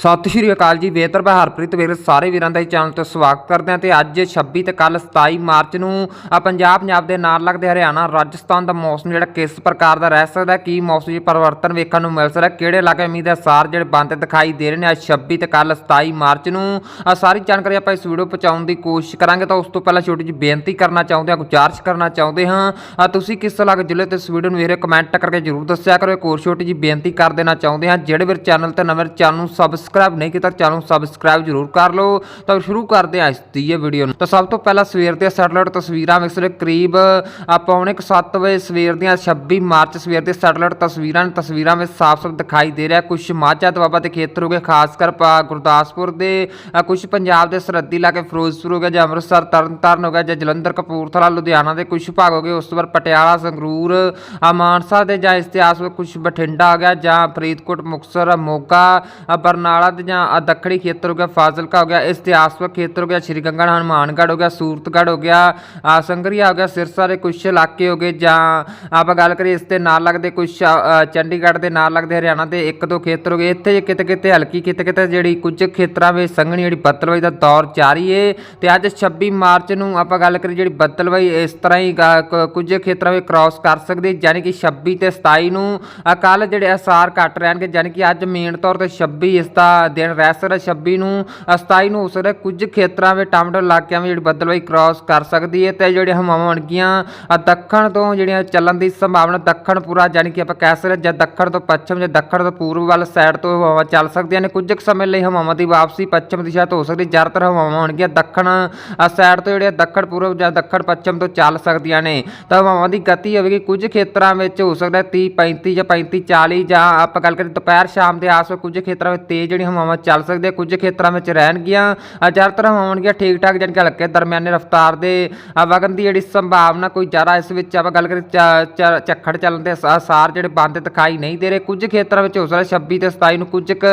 ਸਤਿ ਸ਼੍ਰੀ ਅਕਾਲ ਜੀ, ਵੇਤਰ ਮੈਂ ਹਰਪ੍ਰੀਤ ਵੀਰ ਸਾਰੇ ਵੀਰਾਂ ਦਾ ਹੀ ਚੈਨਲ ਤੇ ਸਵਾਗਤ ਕਰਦੇ ਹਾਂ ਤੇ ਅੱਜ 26 ਤੇ ਕੱਲ 27 ਮਾਰਚ ਨੂੰ ਪੰਜਾਬ ਪੰਜਾਬ ਦੇ ਨਾਲ ਲੱਗਦੇ ਹਰਿਆਣਾ, ਰਾਜਸਥਾਨ ਦਾ ਮੌਸਮ ਜਿਹੜਾ ਕਿਸ ਪ੍ਰਕਾਰ ਦਾ ਰਹਿ ਸਕਦਾ, ਕੀ ਮੌਸਮ 'ਚ ਪਰਿਵਰਤਨ ਵੇਖਣ ਨੂੰ ਮਿਲ ਸਕਦਾ, ਕਿਹੜੇ ਇਲਾਕੇ ਉਮੀਦ ਦੇ ਅਸਾਰ ਜਿਹੜੇ ਬੰਦ ਦਿਖਾਈ ਦੇ ਰਹੇ ਨੇ ਅੱਜ 26 ਤੇ ਕੱਲ 27 ਮਾਰਚ ਨੂੰ ਆ ਸਾਰੀ ਜਾਣਕਾਰੀ ਆਪਾਂ ਇਸ ਵੀਡੀਓ ਪਹੁੰਚਾਉਣ ਦੀ ਕੋਸ਼ਿਸ਼ ਕਰਾਂਗੇ ਤਾਂ ਉਸ ਤੋਂ ਪਹਿਲਾਂ ਛੋਟੀ ਜਿਹੀ ਬੇਨਤੀ ਕਰਨਾ ਚਾਹੁੰਦੇ ਹਾਂ, ਗੁਜ਼ਾਰਿਸ਼ ਕਰਨਾ ਚਾਹੁੰਦੇ ਹਾਂ ਤੁਸੀਂ ਕਿਸ ਇਲਾਕੇ ਜ਼ਿਲ੍ਹੇ ਤੇ ਇਸ ਵੀਡੀਓ ਨੂੰ ਵੀਰੇ ਕਮੈਂਟ ਕਰਕੇ ਜਰੂਰ ਦੱਸਿਆ ਕਰੋ, ਇੱਕ ਹੋਰ ਛੋਟੀ ਜਿਹੀ ਬੇਨਤੀ ਕਰ ਦੇਣਾ ਚਾਹੁੰਦੇ ਹਾਂ, ਜਿਹੜੇ ਵੀਰ ਚੈਨਲ ਤੇ ਨਵੇਂ ਚੈਨਲ ਨੂੰ ਸਬਸਕ੍ਰਾਈਬ ਸਬਸਕ੍ਰਾਈਬ ਨਹੀਂ ਕੀਤਾ ਚੈਨਲ ਨੂੰ ਸਬਸਕ੍ਰਾਈਬ ਜਰੂਰ ਕਰ ਲਓ। ਤਾਂ ਸ਼ੁਰੂ ਕਰਦੇ ਹਾਂ ਇਸ ਦੀ ਇਹ ਵੀਡੀਓ ਨੂੰ। ਤਾਂ ਸਭ ਤੋਂ ਪਹਿਲਾਂ ਸਵੇਰ ਦੀਆਂ ਸੈਟਲਾਈਟ ਤਸਵੀਰਾਂ ਵਿੱਚ ਦੇ ਕਰੀਬ ਆ ਪੌਣੇ 7 ਵਜੇ ਸਵੇਰ ਦੀਆਂ 26 ਮਾਰਚ ਸਵੇਰ ਦੀਆਂ ਸੈਟਲਾਈਟ ਤਸਵੀਰਾਂ ਤਸਵੀਰਾਂ ਵਿੱਚ ਸਾਫ਼-ਸਾਫ਼ ਦਿਖਾਈ ਦੇ ਰਿਹਾ। ਕੁਝ ਮਾਝਾ ਦੁਆਬਾ ਦੇ ਖੇਤਰ ਹੋ ਗਏ, ਖਾਸ ਕਰ ਪਾ- ਗੁਰਦਾਸਪੁਰ ਦੇ। ਕੁਝ ਪੰਜਾਬ ਦੇ ਸਰਹੱਦੀ ਇਲਾਕੇ, ਫਿਰੋਜ਼ਪੁਰ ਹੋ ਗਿਆ ਜਾਂ ਅੰਮ੍ਰਿਤਸਰ, ਤਰਨਤਾਰਨ ਹੋ ਗਿਆ ਜਾਂ ਜਲੰਧਰ, ਕਪੂਰਥਲਾ, ਲੁਧਿਆਣਾ ਦੇ ਕੁਝ ਭਾਗ ਹੋ ਗਏ। ਉਸ ਤੋਂ ਬਾਅਦ ਪਟਿਆਲਾ, ਸੰਗਰੂਰ ਮਾਨਸਾ ਦੇ ਜਾਂ ਇਤਿਹਾਸ ਵਿੱਚ ਕੁਝ ਬਠਿੰਡਾ ਹੋ ਗਿਆ ਜਾਂ ਫਰੀਦਕੋਟ, ਮੁਕਤਸਰ, ਮੋਗਾ ਆ ਬਰਨਾਲਾ ਦੇ ਜਾਂ ਦੱਖਣੀ ਖੇਤਰ ਹੋ ਗਿਆ, ਫਾਜ਼ਿਲਕਾ ਹੋ ਗਿਆ, ਇਤਿਹਾਸਕ ਖੇਤਰ ਹੋ ਗਿਆ, ਸ਼੍ਰੀ ਗੰਗਾ ਹਨੂਮਾਨਗੜ੍ਹ ਹੋ ਗਿਆ, ਸੂਰਤਗੜ੍ਹ ਹੋ ਗਿਆ ਆ ਸੰਗਰੀਆ ਹੋ ਗਿਆ, ਸਿਰਸਾ ਦੇ ਕੁਝ ਇਲਾਕੇ ਹੋ ਗਏ, ਜਾਂ ਆਪਾਂ ਗੱਲ ਕਰੀਏ ਇਸ ਦੇ ਨਾਲ ਲੱਗਦੇ ਕੁਝ ਚੰਡੀਗੜ੍ਹ ਦੇ ਨਾਲ ਲੱਗਦੇ ਹਰਿਆਣਾ ਦੇ ਇੱਕ ਦੋ ਖੇਤਰ ਹੋ ਗਏ, ਇੱਥੇ ਕਿਤੇ ਕਿਤੇ ਹਲਕੀ, ਕਿਤੇ ਕਿਤੇ ਜਿਹੜੀ ਕੁਝ ਖੇਤਰਾਂ ਵਿੱਚ ਸੰਘਣੀ ਜਿਹੜੀ ਬੱਦਲਵਾਈ ਦਾ ਦੌਰ ਜਾਰੀ ਏ, ਤੇ ਅੱਜ 26 ਮਾਰਚ ਨੂੰ ਆਪਾਂ ਗੱਲ ਕਰੀਏ ਜਿਹੜੀ ਬੱਦਲਵਾਈ ਇਸ ਤਰ੍ਹਾਂ ਹੀ ਕੁਝ ਖੇਤਰਾਂ ਵਿੱਚ ਕ੍ਰਾਸ ਕਰ ਸਕਦੀ ਯਾਨੀ ਕਿ 26 ਤੇ 27 ਨੂੰ ਕੱਲ ਜਿਹੜੇ ਅਸਾਰ ਘੱਟ ਰਹਿਣਗੇ ਯਾਨੀ ਕਿ ਅੱਜ ਮੇਨ ਤੌਰ ਤੇ 26 ਇਸ ਦਾ ਦਿਨ ਰਹਿ ਸਕਦਾ 26 ਨੂੰ, ਅ 27 ਨੂੰ ਹੋ ਸਕਦਾ ਕੁਝ ਖੇਤਰਾਂ ਵਿੱਚ ਟਾਮਟਰ ਇਲਾਕਿਆਂ ਵਿੱਚ ਜਿਹੜੀ ਬੱਦਲਵਾਈ ਕ੍ਰਾਸ ਕਰ ਸਕਦੀ ਹੈ ਤੇ ਜਿਹੜੀਆਂ ਹਵਾਵਾਂ ਹੋਣਗੀਆਂ ਦੱਖਣ ਤੋਂ ਜਿਹੜੀਆਂ ਚੱਲਣ ਦੀ ਸੰਭਾਵਨਾ ਦੱਖਣ ਪੂਰਾ ਯਾਨੀ ਕਿ ਆਪਾਂ ਕਹਿ ਸਕਦੇ ਹਾਂ ਜਾਂ ਦੱਖਣ ਤੋਂ ਪੱਛਮ ਜਾਂ ਦੱਖਣ ਤੋਂ ਪੂਰਬ ਵੱਲ ਸਾਈਡ ਤੋਂ ਹਵਾਵਾਂ ਚੱਲ ਸਕਦੀਆਂ ਨੇ, ਕੁਝ ਕੁ ਸਮੇਂ ਲਈ ਹਵਾਵਾਂ ਦੀ ਵਾਪਸੀ ਪੱਛਮ ਦਿਸ਼ਾ ਤੋਂ ਹੋ ਸਕਦੀ ਜ਼ਿਆਦਾਤਰ ਹਵਾਵਾਂ ਹੋਣਗੀਆਂ ਦੱਖਣ ਸਾਈਡ ਤੋਂ ਜਿਹੜੀਆਂ ਦੱਖਣ ਪੂਰਬ ਜਾਂ ਦੱਖਣ ਪੱਛਮ ਤੋਂ ਚੱਲ ਸਕਦੀਆਂ ਨੇ, ਤਾਂ ਹਵਾਵਾਂ ਦੀ ਗਤੀ ਹੋਵੇਗੀ ਕੁਝ ਖੇਤਰਾਂ ਵਿੱਚ ਹੋ ਸਕਦਾ 30 35 ਜਾਂ 35 40 ਜਾਂ ਆਪਾਂ ਗੱਲ ਕਰੀਏ ਦੁਪਹਿਰ ਸ਼ਾਮ ਦੇ ਆਸ-ਪਾਸ ਕੁਝ ਖੇਤਰਾਂ ਵਿੱਚ ਤੇਜ਼ ਜਿਹੜੀਆਂ ਹਵਾਵਾਂ ਚੱਲ ਸਕਦੀਆਂ ਕੁਝ ਖੇਤਰਾਂ ਵਿੱਚ ਰਹਿਣਗੀਆਂ ਜ਼ਿਆਦਾਤਰ ਹਵਾਵਾਂ ਹੋਣਗੀਆਂ ਠੀਕ ਠਾਕ ਜਾਣੀ ਹਲਕੇ ਦਰਮਿਆਨੇ ਰਫ਼ਤਾਰ ਦੇ ਵਗਣ ਦੀ ਜਿਹੜੀ ਸੰਭਾਵਨਾ ਕੋਈ ਜ਼ਿਆਦਾ ਇਸ ਵਿੱਚ ਆਪਾਂ ਗੱਲ ਕਰੀਏ ਚ- ਚ- ਝੱਖੜ ਚੱਲਣ ਦੇ ਅਸਾ- ਅਸਾਰ ਜਿਹੜੇ ਬੰਦ ਦਿਖਾਈ ਨਹੀਂ ਦੇ ਰਹੇ। ਕੁਝ ਖੇਤਰਾਂ ਵਿੱਚ ਹੋ ਸਕਦਾ 26 ਤੇ 27 ਨੂੰ ਕੁਝ ਕੁ,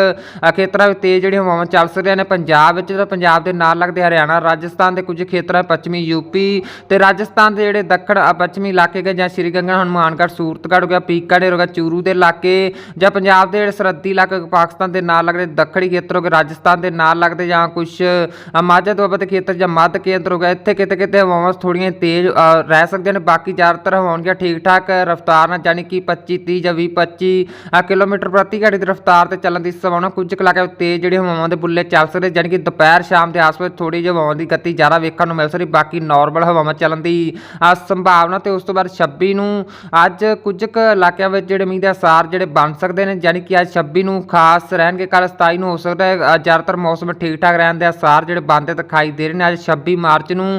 ਖੇਤਰਾਂ ਵਿੱਚ ਤੇਜ਼ ਜਿਹੜੀਆਂ ਹਵਾਵਾਂ ਚੱਲ ਸਕਦੀਆਂ ਨੇ। ਪੰਜਾਬ ਵਿੱਚ ਤਾਂ ਪੰਜਾਬ ਦੇ ਨਾਲ ਲੱਗਦੇ ਹਰਿਆਣਾ ਰਾਜਸਥਾਨ ਦੇ ਕੁਝ ਖੇਤਰਾਂ ਪੱਛਮੀ ਯੂਪੀ ਤੇ ਰਾਜਸਥਾਨ ਦੇ ਜਿਹੜੇ ਦੱਖਣ ਪੱਛਮੀ ਇਲਾਕੇ ਗਏ ਜਾਂ ਸ਼੍ਰੀ ਗੰਗਾ ਹਨੂਮਾਨਗੜ੍ਹ ਸੂਰਤਗੜ੍ਹ ਹੋ ਗਿਆ ਪੀਕਾਨੇਰ ਹੋ ਗਿਆ ਚੂਰੂ ਦੇ ਇਲਾਕੇ ਜਾਂ ਪੰਜਾਬ ਦੇ ਜਿਹੜੇ ਸਰਹੱਦੀ ਇਲਾਕੇ ਪਾਕਿਸਤਾਨ ਦੇ ਨਾਲ ਲੱਗਦੇ ਦੱਖਣੀ ਖੇਤਰ ਹੋ ਗਏ ਰਾਜਸਥਾਨ ਦੇ ਨਾਲ ਲੱਗਦੇ ਜਾਂ ਕੁਝ ਮਾਝਾ ਦੁਆਬਾ ਦੇ ਖੇਤਰ ਜਾਂ ਮੱਧ ਕੇਂਦਰ ਹੋ ਗਿਆ ਇੱਥੇ ਕਿਤੇ ਕਿਤੇ ਹਵਾਵਾਂ ਥੋੜੀਆਂ ਤੇਜ਼ ਰਹਿ ਸਕਦੀਆਂ ਨੇ, ਬਾਕੀ ਜ਼ਿਆਦਾਤਰ ਹਵਾਵਾਂ ਠੀਕ ਠਾਕ ਰਫ਼ਤਾਰ ਨਾਲ, ਯਾਨੀ ਕਿ 25 30 ਜਾਂ 20 25 ਕਿਲੋਮੀਟਰ ਪ੍ਰਤੀ ਘੰਟੇ ਦੀ ਰਫ਼ਤਾਰ ਤੇ ਚੱਲਣ ਦੀ ਸੰਭਾਵਨਾ ਕੁਝ ਕੁ ਇਲਾਕੇ ਵਿੱਚ ਤੇਜ਼ ਜਿਹੜੇ ਹਵਾਵਾਂ ਦੇ ਬੁੱਲੇ ਚੱਲ ਸਕਦੇ, ਯਾਨੀ ਕਿ ਦੁਪਹਿਰ, ਸ਼ਾਮ ਦੇ ਆਸ-ਪਾਸ ਥੋੜੀ ਜਿਹੀ ਹਵਾਵਾਂ ਦੀ ਗਤੀ ਜ਼ਿਆਦਾ ਵੇਖਣ ਨੂੰ ਮਿਲ ਸਕਦੀ, ਬਾਕੀ ਨਾਰਮਲ ਹਵਾਵਾਂ ਚੱਲਣ ਦੀ ਸੰਭਾਵਨਾ ਤੇ ਉਸ ਤੋਂ ਬਾਅਦ 26 ਨੂੰ ਅੱਜ ਕੁਝ ਕੁ ਇਲਾਕਿਆਂ ਵਿੱਚ ਜਿਹੜੇ ਮੀਂਹ ਦੇ ਅਸਾਰ ਜਿਹੜੇ ਬਣ ਸਕਦੇ ਨੇ, ਯਾਨੀ ਕਿ ਅੱਜ 26 ਨੂੰ ਖਾਸ ਰਹਿਣਗੇ ਕੱਲ 27 ਨੂੰ ਹੋ ਸਕਦਾ ਹੈ। ਜ਼ਿਆਦਾਤਰ ਮੌਸਮ ਠੀਕ ਠਾਕ ਰਹਿਣ ਦੇ ਅਸਾਰ ਜਿਹੜੇ ਬਣਦੇ ਦਿਖਾਈ ਦੇ ਰਹੇ ਨੇ ਅੱਜ 26 ਮਾਰਚ ਨੂੰ।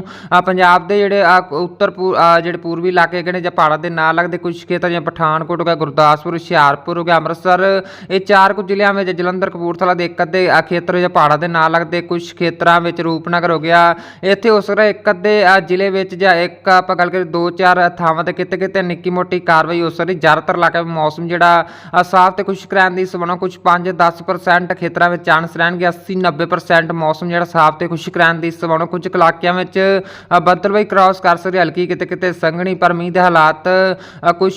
ਪੰਜਾਬ ਦੇ ਜਿਹੜੇ ਉੱਤਰ ਪੂ- ਜਿਹੜੇ ਪੂਰਬੀ ਇਲਾਕੇ ਹੈਗੇ ਨੇ, ਜਾਂ ਪਹਾੜਾਂ ਦੇ ਨਾਲ ਲੱਗਦੇ ਕੁਝ ਖੇਤਰ ਜਿਵੇਂ ਪਠਾਨਕੋਟ ਹੋ ਗਿਆ, ਗੁਰਦਾਸਪੁਰ, ਹੁਸ਼ਿਆਰਪੁਰ ਹੋ ਗਿਆ, ਅੰਮ੍ਰਿਤਸਰ, ਇਹ ਚਾਰ ਕੁ ਜ਼ਿਲ੍ਹਿਆਂ ਵਿੱਚ ਜਲੰਧਰ, ਕਪੂਰਥਲਾ ਦੇ ਇੱਕ ਅੱਧੇ ਖੇਤਰ ਜਾਂ ਪਹਾੜਾਂ ਦੇ ਨਾਲ ਲੱਗਦੇ ਕੁਝ ਖੇਤਰਾਂ ਵਿੱਚ ਰੂਪਨਗਰ ਹੋ ਗਿਆ। ਇੱਥੇ ਹੋ ਸਕਦਾ ਇੱਕ ਅੱਧੇ ਜ਼ਿਲ੍ਹੇ ਵਿੱਚ ਜਾਂ ਇੱਕ ਆਪਾਂ ਗੱਲ ਕਰੀਏ ਦੋ ਚਾਰ ਥਾਵਾਂ ਤੇ ਕਿਤੇ ਕਿਤੇ ਨਿੱਕੀ ਮੋਟੀ ਕਾਰਵਾਈ ਹੋ ਸਕਦੀ। ਜ਼ਿਆਦਾਤਰ ਇਲਾਕੇ ਵਿੱਚ ਮੌਸਮ ਜਿਹੜਾ ਸਾਫ਼ ਤੇ ਖੁਸ਼ਕ ਰਹਿਣ ਦੀ ਸੰਭਾਵਨਾ ਕੁਝ 5-10% ਖੇਤਰਾਂ ਵਿੱਚ ਚਾਂਸ ਰਹਿਣਗੇ 80-90% ਮੌਸਮ ਜਿਹੜਾ ਸਾਫ਼ ਤੇ ਖੁਸ਼ਕ ਰਹਿਣ ਦੀ ਸੰਭਾਵਨਾ ਕੁਝ ਕੁ ਇਲਾਕਿਆਂ ਵਿੱਚ ਅ, ਬੱਦਲਵਾਈ ਕ੍ਰਾਸ ਕਰ ਸਕਦੀ ਹਲਕੀ ਕਿਤੇ ਕਿਤੇ ਸੰਘਣੀ ਪਰ ਮੀਂਹ ਦੇ ਹਾਲਾਤ ਅ, ਕੁਝ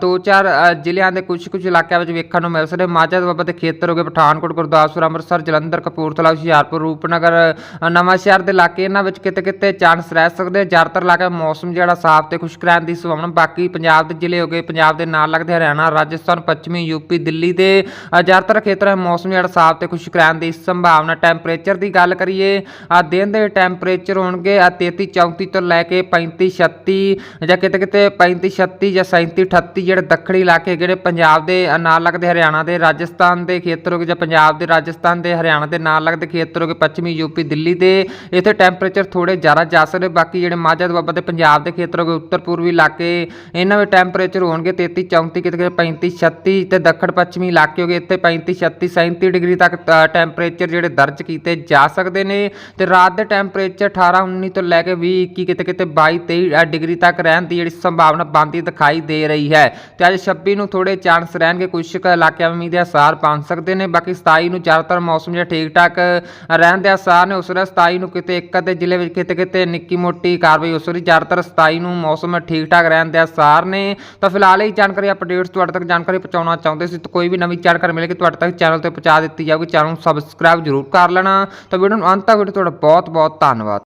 ਦੋ ਚਾਰ ਜ਼ਿਲ੍ਹਿਆਂ ਦੇ ਕੁਝ ਕੁਝ ਇਲਾਕਿਆਂ ਵਿੱਚ ਵੇਖਣ ਨੂੰ ਮਿਲ ਸਕਦੇ। ਮਾਝਾ ਦੁਆਬਾ ਦੇ ਖੇਤਰ ਹੋ ਗਏ ਪਠਾਨਕੋਟ ਗੁਰਦਾਸਪੁਰ ਅੰਮ੍ਰਿਤਸਰ ਜਲੰਧਰ ਕਪੂਰਥਲਾ ਹੁਸ਼ਿਆਰਪੁਰ ਰੂਪਨਗਰ ਅ, ਨਵਾਂ ਸ਼ਹਿਰ ਦੇ ਇਲਾਕੇ ਇਹਨਾਂ ਵਿੱਚ ਕਿਤੇ ਕਿਤੇ ਚਾਂਸ ਰਹਿ ਸਕਦੇ। ਜ਼ਿਆਦਾਤਰ ਇਲਾਕੇ ਮੌਸਮ ਜਿਹੜਾ ਸਾਫ਼ ਤੇ ਖੁਸ਼ਕ ਰਹਿਣ ਦੀ ਸੰਭਾਵਨਾ। ਬਾਕੀ ਪੰਜਾਬ ਦੇ ਜ਼ਿਲ੍ਹੇ ਹੋ ਗਏ ਪੰਜਾਬ ਦੇ ਨਾਲ ਲੱਗਦੇ ਹਰਿਆਣਾ ਰਾਜਸਥਾਨ ਪੱਛਮੀ ਯੂਪੀ ਦਿੱਲੀ ਦੇ ਜ਼ਿਆਦਾਤਰ ਖੇਤਰਾਂ ਵਿੱਚ ਮੌਸਮ ਜਿਹੜਾ ਸਾਫ਼ ਤੇ ਖੁਸ਼ਕ ਰਹਿਣ ਦੀ ਸੰਭਾਵਨਾ ਟੈਂਪਰੇਚਰ ਦੀ ਗੱਲ ਕਰੀਏ ਆ ਦਿਨ ਦੇ ਟੈਂਪਰੇਚਰ ਹੋਣਗੇ ਆ 33 34 ਤੋਂ ਲੈ ਕੇ 35 36 ਜਾਂ ਕਿਤੇ ਕਿਤੇ 35 36 ਜਾਂ 37 38 ਜਿਹੜੇ ਦੱਖਣੀ ਇਲਾਕੇ ਜਿਹੜੇ ਪੰਜਾਬ ਦੇ ਨਾਲ ਲੱਗਦੇ ਹਰਿਆਣਾ ਦੇ, ਰਾਜਸਥਾਨ ਦੇ ਖੇਤਰ ਹੋ ਗਏ ਜਾਂ ਪੰਜਾਬ ਦੇ, ਰਾਜਸਥਾਨ ਦੇ, ਹਰਿਆਣਾ ਦੇ ਨਾਲ ਲੱਗਦੇ ਖੇਤਰ ਹੋ ਗਏ ਪੱਛਮੀ ਯੂਪੀ, ਦਿੱਲੀ ਦੇ, ਇੱਥੇ ਟੈਂਪਰੇਚਰ ਥੋੜੇ ਜ਼ਿਆਦਾ ਜਾ ਸਕਦੇ ਬਾਕੀ ਜਿਹੜੇ ਮਾਝਾ ਦੁਆਬਾ ਦੇ ਪੰਜਾਬ ਦੇ ਖੇਤਰ ਹੋ ਗਏ ਉੱਤਰ ਪੂਰਬੀ ਇਲਾਕੇ, ਇਹਨਾਂ ਵਿੱਚ ਟੈਂਪਰੇਚਰ ਹੋਣਗੇ 33 34 ਕਿਤੇ ਕਿਤੇ 35 36 ਤੇ ਦੱਖਣ ਪੱਛਮੀ ਇਲਾਕੇ ਹੋ ਗਏ ਇੱਥੇ 35 36 37 ਡਿਗਰੀ ਤੱਕ ਟੈਂਪਰੇਚਰ ਜਿਹੜੇ ਦਰਜ ਕੀਤੇ ਜਾ ਸਕਦੇ ਨੇ ਤੇ ਰਾਤ ਦੇ ਟੈਂਪਰੇਚਰ 18 19 ਤੋਂ ਲੈ ਕੇ 20 21 ਕਿਤੇ ਕਿਤੇ 22 23 ਡਿਗਰੀ ਤੱਕ ਰਹਿਣ ਦੀ ਜਿਹੜੀ ਸੰਭਾਵਨਾ ਬਣਦੀ ਦਿਖਾਈ ਦੇ ਰਹੀ ਹੈ। ਤੇ ਅੱਜ 26 ਨੂੰ ਥੋੜੇ ਚਾਂਸ ਰਹਿਣਗੇ ਕੁਝ ਕੁ ਇਲਾਕਿਆਂ ਵਿੱਚ ਦੇ ਅਸਾਰ ਬਣ ਸਕਦੇ ਨੇ। ਬਾਕੀ 27 ਨੂੰ ਜ਼ਿਆਦਾਤਰ ਮੌਸਮ ਜਿਹੜਾ ਠੀਕ ਠਾਕ ਰਹਿਣ ਦੇ ਅਸਾਰ ਨੇ, ਉਸ ਵੇਲੇ 27 ਨੂੰ ਕਿਤੇ ਇੱਕ ਅੱਧੇ ਜ਼ਿਲ੍ਹੇ ਵਿੱਚ ਕਿਤੇ ਕਿਤੇ ਨਿੱਕੀ ਮੋਟੀ ਕਾਰਵਾਈ ਉਸ ਵੇਲੇ ਜ਼ਿਆਦਾਤਰ 27 ਨੂੰ ਮੌਸਮ ਠੀਕ ਠਾਕ ਰਹਿਣ ਦੇ ਅਸਾਰ ਨੇ। ਤਾਂ ਫਿਲਹਾਲ ਇਹ ਜਾਣਕਾਰੀ ਅਪਡੇਟਸ ਤੁਹਾਡੇ ਤੱਕ ਜਾਣਕਾਰੀ ਪਹੁੰਚਾਉਣਾ ਚਾਹੁੰਦੇ ਸੀ। ਤਾਂ ਕੋਈ ਵੀ ਨਵੀਂ ਜਾਣਕਾਰੀ ਮਿਲੇਗੀ, ਤੁਹਾਡੇ ਤੱਕ ਚੈਨਲ ਤੇ ਪਹੁੰਚਾ ਪਹੁੰਚਾ ਦਿੱਤੀ ਜਾਊਗੀ। ਚੈਨਲ ਨੂੰ ਸਬਸਕ੍ਰਾਈਬ ਜ਼ਰੂਰ ਕਰ ਲੈਣਾ। ਤਾਂ ਵੀਡੀਓ ਨੂੰ ਅੰਤ ਤੱਕ ਵੀਡੀਓ ਤੁਹਾਡਾ ਬਹੁਤ ਬਹੁਤ ਧੰਨਵਾਦ।